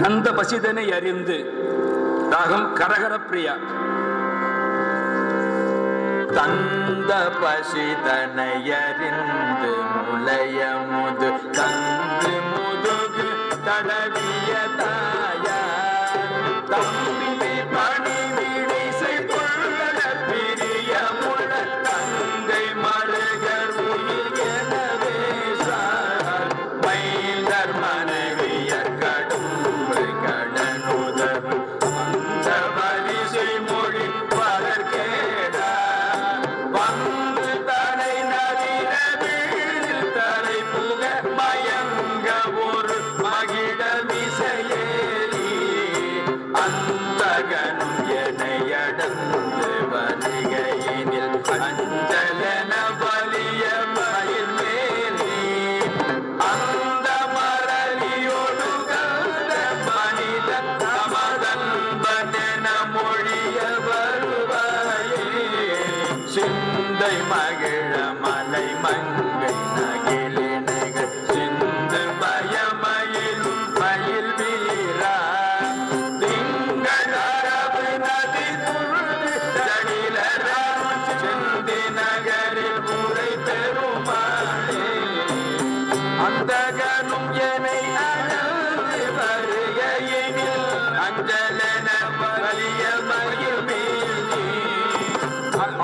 நந்த பசிதனை அறிந்து ராகம் கரகர பிரியா தந்த பசிதனையறிந்து முலையமுது தந்த மகிழ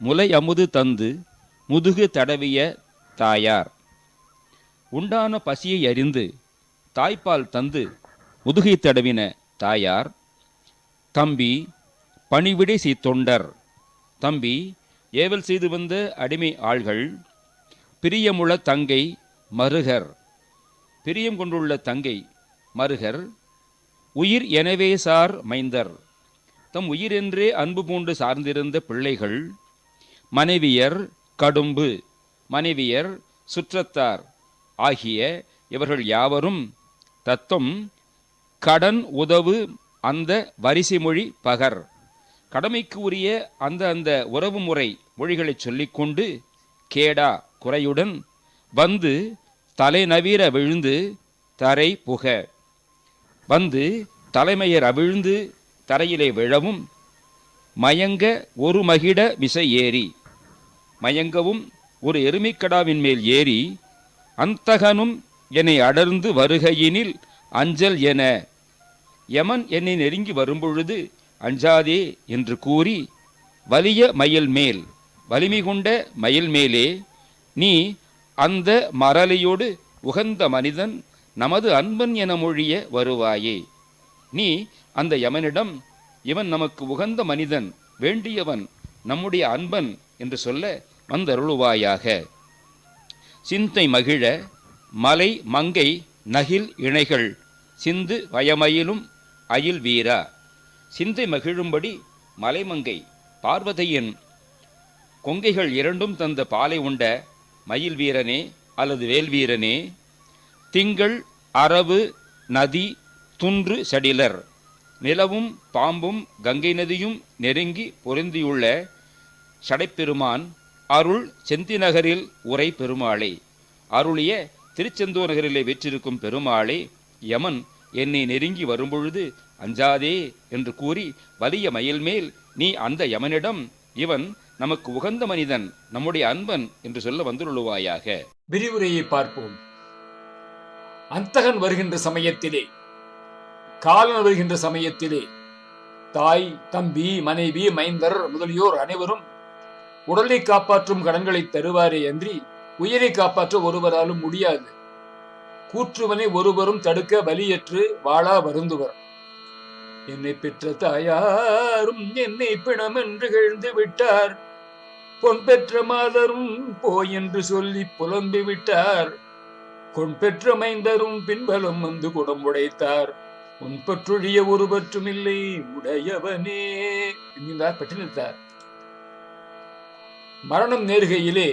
முலை அமுது தந்து முதுகு தடவிய தாயார். உண்டான பசியை அறிந்து தாய்ப்பால் தந்து முதுகை தடவின தாயார் தம்பி பணிவிடை செய்தொண்டர் தம்பி ஏவல் செய்து வந்த அடிமை ஆள்கள் பிரியமுள்ள தங்கை மருகர். பிரியம் கொண்டுள்ள தங்கை மருகர் உயிர் எனவே சார் மைந்தர். தம் உயிரென்றே அன்பு பூண்டு சார்ந்திருந்த பிள்ளைகள் மனைவியர் கடும்பு. மனைவியர் சுற்றத்தார். ஆகிய இவர்கள் யாவரும் தத்தம் கடன் உதவு அந்த வரிசை மொழி பகர். கடமைக்கு உரிய அந்த அந்த உறவு முறை மொழிகளை சொல்லிக்கொண்டு கேடா குறையுடன் வந்து தலைநவீர விழுந்து தரை புக. வந்து தலைமையர் அவிழ்ந்து தரையிலே விழவும் மயங்க ஒரு மகிட விசை ஏறி. மயங்கவும் ஒரு எருமைக்கடாவின் மேல் ஏறி அந்தகனும் என்னை அடர்ந்து வருகையினில் அஞ்சல் என யமன் என்னை நெருங்கி வரும்பொழுது அஞ்சாதே என்று கூறி வலிய மயில் மேல் வலிமை கொண்ட மயில் மேலே நீ அந்த மரலையோடு உகந்த மனிதன் நமது அன்பன் என மொழிய வருவாயே. நீ அந்த யமனிடம் இவன் நமக்கு உகந்த மனிதன் வேண்டியவன் நம்முடைய அன்பன் என்று சொல்ல வந்தருளுவாயாக. சிந்தை மகிழ மலை மங்கை நகில் இணைகள் சிந்து வயமயிலும் அயில் வீரா. சிந்தை மகிழும்படி மலைமங்கை பார்வதியின் கொங்கைகள் இரண்டும் தந்த பாலை உண்ட மயில் வீரனே அல்லது வேல்வீரனே திங்கள் அரவு நதி துன்று செடிலர். நிலவும் பாம்பும் கங்கை நதியும் நெருங்கி பொருந்தியுள்ள சடைப்பெருமான் அருள் செந்தி நகரில் உரை பெருமாளே. அருளிய திருச்செந்தூர் நகரிலே வெற்றிருக்கும் பெருமாளே யமன் என்னை நெருங்கி வரும்பொழுது அஞ்சாதே என்று கூறி வலிய மயில் மேல் நீ அந்த யமனிடம் இவன் நமக்கு உகந்த மனிதன் நம்முடைய அன்பன் என்று சொல்ல வந்துள்ளுவாயாக. விரிவுரையை பார்ப்போம். அந்தகன் வருகின்ற சமயத்திலே காலன் வருகின்ற சமயத்திலே தாய் தம்பி மனைவி மைந்தர் முதலியோர் அனைவரும் உடலை காப்பாற்றும் கடன்களை தருவாரே அன்றி உயிரை காப்பாற்ற ஒருவராலும் முடியாது. கூற்றுவனை ஒருவரும் தடுக்க வலியற்று வாழா வருந்துவர். என்னை பெற்ற தாயாரும் என்னை பிணமென்று கிழ்ந்து விட்டார். பொன் பெற்ற மாதரும் போய் என்று சொல்லி புலம்பி விட்டார். கொண் பெற்ற மைந்தரும் பின்பலம் வந்து குடம் உடைத்தார். உன் பற்றொழிய இல்லை உடையவனே என்கின்றார் பட்டினத்தார் மரணம் நேருகையிலே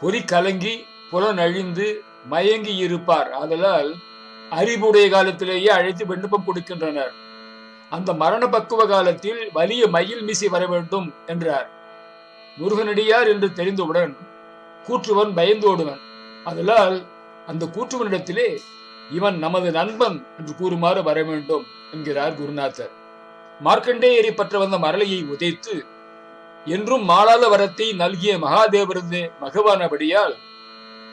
பொறி கலங்கி புலனழிந்து மயங்கி இருப்பார். ஆதலால் அறிவுடைய காலத்திலேயே அழைத்து விண்ணப்பம் கொடுக்கின்றனர். அந்த மரண பக்குவ காலத்தில் வலிய மயில் மீசி வர வேண்டும் என்றார். முருகனடியார் என்று தெரிந்தவுடன் கூற்றுவன் பயந்தோடுவன். அதனால் அந்த கூற்றுவனிடத்திலே இவன் நமது நண்பன் என்று கூறுமாறு வர வேண்டும் என்கிறார் குருநாதர். மார்க்கண்டேயரை பற்ற வந்த மரளையை உதைத்து என்றும் மாலால வரத்தை நல்கிய மகாதேவரது மகவானபடியால்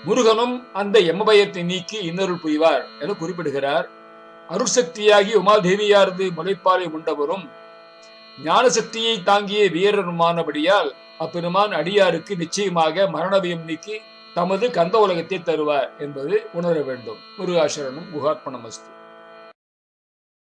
முருகனும் அந்த எம்மபயத்தை நீக்கி இன்னொருள் புரிவார் என குறிப்பிடுகிறார். அருட்சக்தியாகி உமாதேவியாரது முளைப்பாலை உண்டவரும் ஞானசக்தியை தாங்கிய வீரருமானபடியால் அப்பெருமான் அடியாருக்கு நிச்சயமாக மரணபயம் நீக்கி தமது கந்த உலகத்தை தருவார் என்பது உணர வேண்டும். முருகாசரனும் குகார்ப்பணமஸ்து